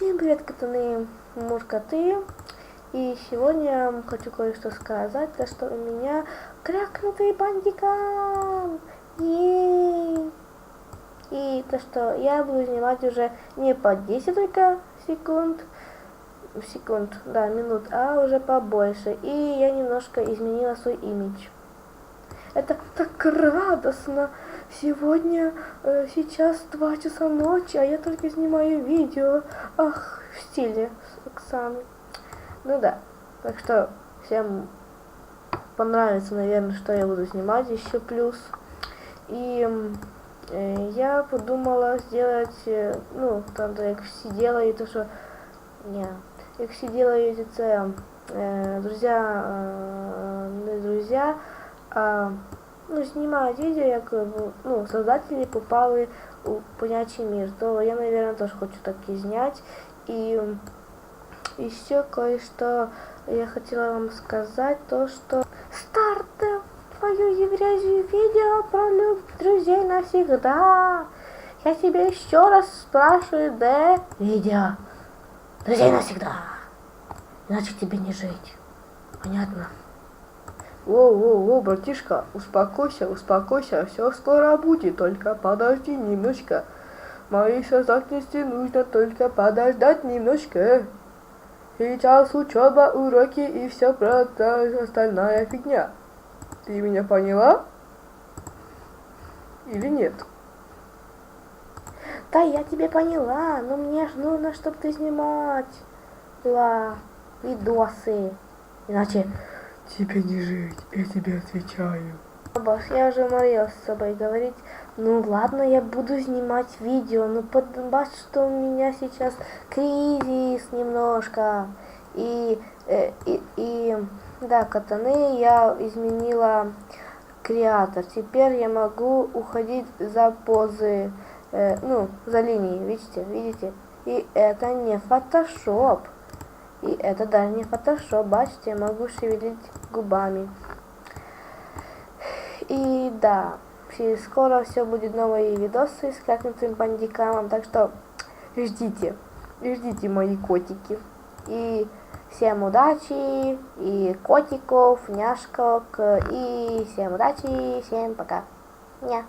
Всем привет, котаны, муркоты. И сегодня хочу кое-что сказать, то что у меня крякнутый бандикам. Ей! И то, что я буду снимать уже не по 10 только секунд, секунд, да, минут, а уже побольше. И я немножко изменила свой имидж. Это так радостно. Сегодня, э, сейчас 2 часа ночи, а я только снимаю видео. Ах, в стиле с Оксаной. Ну да, так что всем понравится, наверное, что я буду снимать еще плюс. И э, я подумала сделать, э, ну, там, да, як всі делають, то що, ні, як всі делають це, э, друзья, э, не друзья, а, ну, снимают видео, як ну, создатели попали у понятие мир, то я, наверное, тоже хочу так и снять. И еще кое-что я хотела вам сказать, то что старт твою еврязию видео про люб друзей навсегда. Я тебе еще раз спрашиваю, да? Видео. Друзей навсегда. Иначе тебе не жить. Понятно? Воу-воу-воу, братишка, успокойся, успокойся, все скоро будет, только подожди немножко. Моей создательности нужно только подождать немножко. Сейчас учеба, уроки и все про остальная фигня. Ты меня поняла? Или нет? Да, я тебе поняла, но мне ж нужно, чтобы ты снимать была видосы. Иначе, Тебе не жить, я тебе отвечаю. баш, я уже уморилась с собой говорить. Ну ладно, я буду снимать видео, но баш, что у меня сейчас кризис немножко. И, э, и, и, да, катаны я изменила креатор. Теперь я могу уходить за позы, э, ну, за линии, видите, видите? И это не фотошоп. И это даже не фотошоп, бачите, я могу шевелить губами. И да, все- скоро все будет новые видосы с крякнутым бандикамом, так что ждите, ждите мои котики. И всем удачи, и котиков, няшкок, и всем удачи, всем пока. Ня.